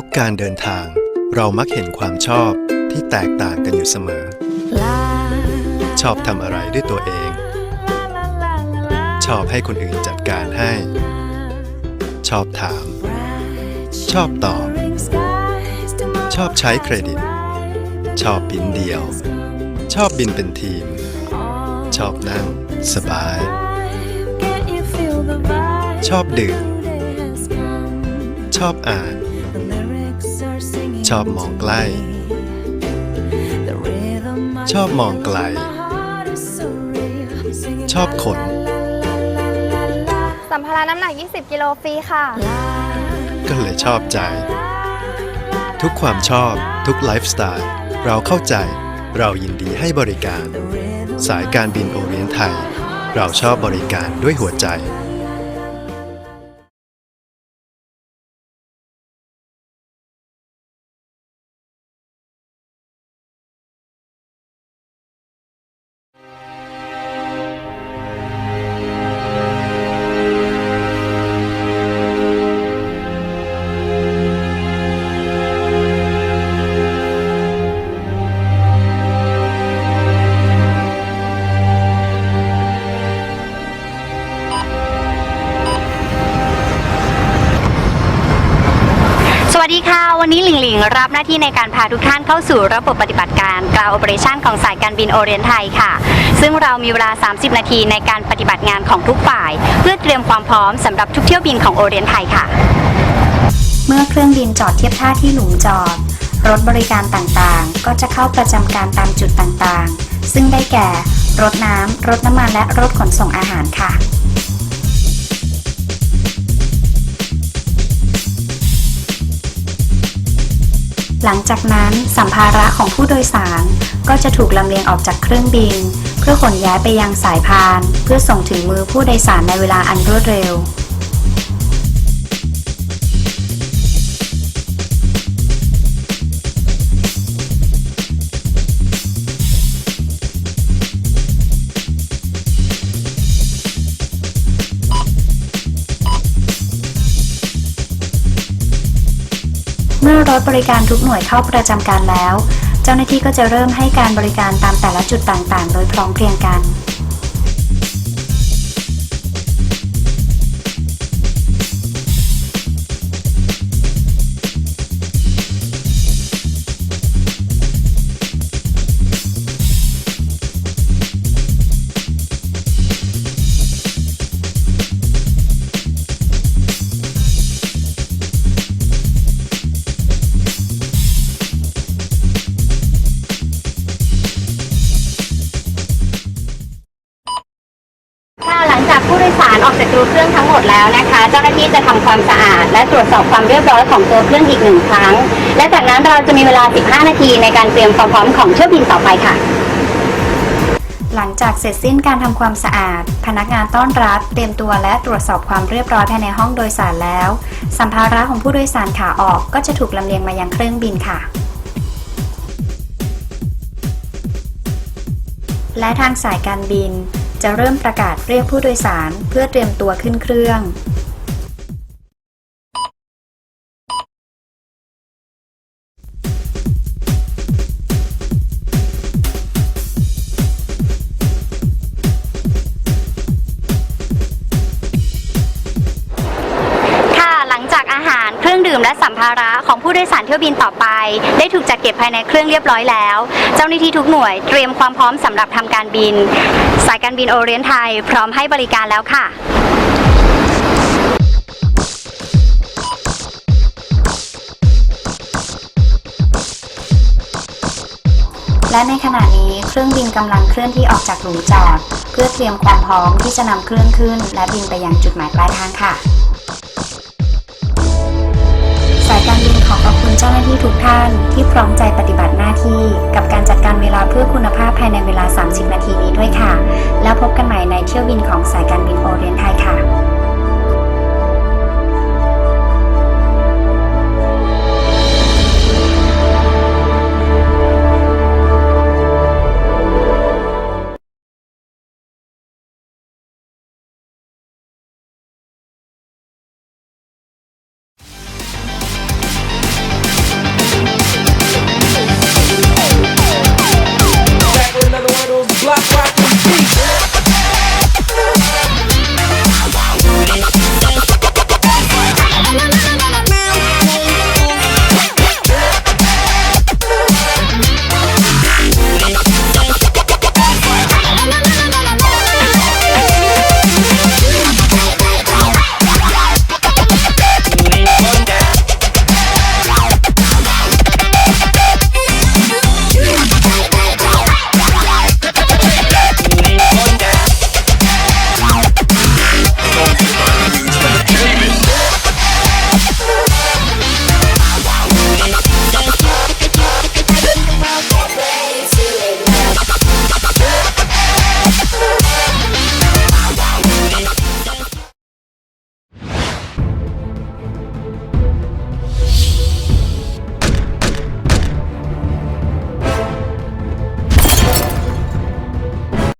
ทุกการเดินทาง เรามักเห็นความชอบที่แตกต่างกันอยู่เสมอ ชอบทำอะไรด้วยตัวเอง ชอบให้คนอื่นจัดการให้ ชอบถาม ชอบตอบ ชอบใช้เครดิต ชอบบินเดียว ชอบบินเป็นทีม ชอบนั่ง สบาย ชอบดื่มชอบอ่าน ชอบมองใกล้ ชอบมองไกล ชอบขน สัมภาระน้ำหนัก 20 กิโลฟรีค่ะ ก็เลยชอบใจ ทุกความชอบ ทุกไลฟ์สไตล์ เราเข้าใจ เรายินดีให้บริการ สายการบินโอเรียนไทย เราชอบบริการด้วยหัวใจ วันนี้หลิงหลิงรับหน้าที่ในการพาทุกท่านเข้าสู่ระบบปฏิบัติการกลาวโอเปอเรชันของสายการบินโอเรียนไทยค่ะ ซึ่งเรามีเวลา 30 นาทีในการปฏิบัติงานของทุกฝ่าย เพื่อเตรียมความพร้อมสำหรับทุกเที่ยวบินของโอเรียนไทยค่ะ เมื่อเครื่องบินจอดเทียบท่าที่หลุมจอด รถบริการต่างๆ ก็จะเข้าประจำการตามจุดต่างๆ ซึ่งได้แก่ รถน้ำรถน้ำมันและรถขนส่งอาหารค่ะ หลังจากนั้นสัมภาระของผู้โดยสารก็จะถูกลำเลียงออกจากเครื่องบิน เพื่อขนย้ายไปยังสายพาน เพื่อส่งถึงมือผู้โดยสารในเวลาอันรวดเร็ว เมื่อรถบริการทุกหน่วยเข้าประจำการแล้ว เจ้าหน้าที่ก็จะเริ่มให้การบริการตามแต่ละจุดต่างๆ โดยพร้อมเพรียงกัน จากผู้โดยสารออกจากตัวเครื่องทั้งหมดแล้วนะคะ เจ้าหน้าที่จะทำความสะอาด และตรวจสอบความเรียบร้อยของตัวเครื่องอีกหนึ่งครั้ง และจากนั้นเราจะมีเวลา 15 นาทีในการเตรียมความพร้อมของเที่ยวบินต่อไปค่ะ หลังจากเสร็จสิ้นการทำความสะอาด พนักงานต้อนรับเตรียมตัวและตรวจสอบความเรียบร้อยภายในห้องโดยสารแล้ว สัมภาระของผู้โดยสารขาออกก็จะถูกลำเลียงมายังเครื่องบินค่ะและทางสายการบิน จะเริ่มประกาศเรียกผู้โดยสารเพื่อเตรียมตัวขึ้นเครื่อง ดยสารเที่ยวบินต่อไป ได้ถูกจัดเก็บภายในเครื่องเรียบร้อยแล้ว เจ้าหน้าที่ทุกหน่วยเตรียมความพร้อมสำหรับทำการบิน สายการบินโอเรียนไทย พร้อมให้บริการแล้วค่ะและในขณะนี้เครื่องบินกำลังเคลื่อนที่ออกจากหลุมจอด เพื่อเตรียมความพร้อมที่จะนำเครื่องขึ้น และบินไปยังจุดหมายปลายทางค่ะ เจ้าหน้าที่ทุกท่านที่พร้อมใจปฏิบัติหน้าที่ กับการจัดการเวลาเพื่อคุณภาพภายในเวลา 30 นาทีนี้ด้วยค่ะ แล้วพบกันใหม่ในเที่ยวบินของสายการบินโอเรียนไทยค่ะ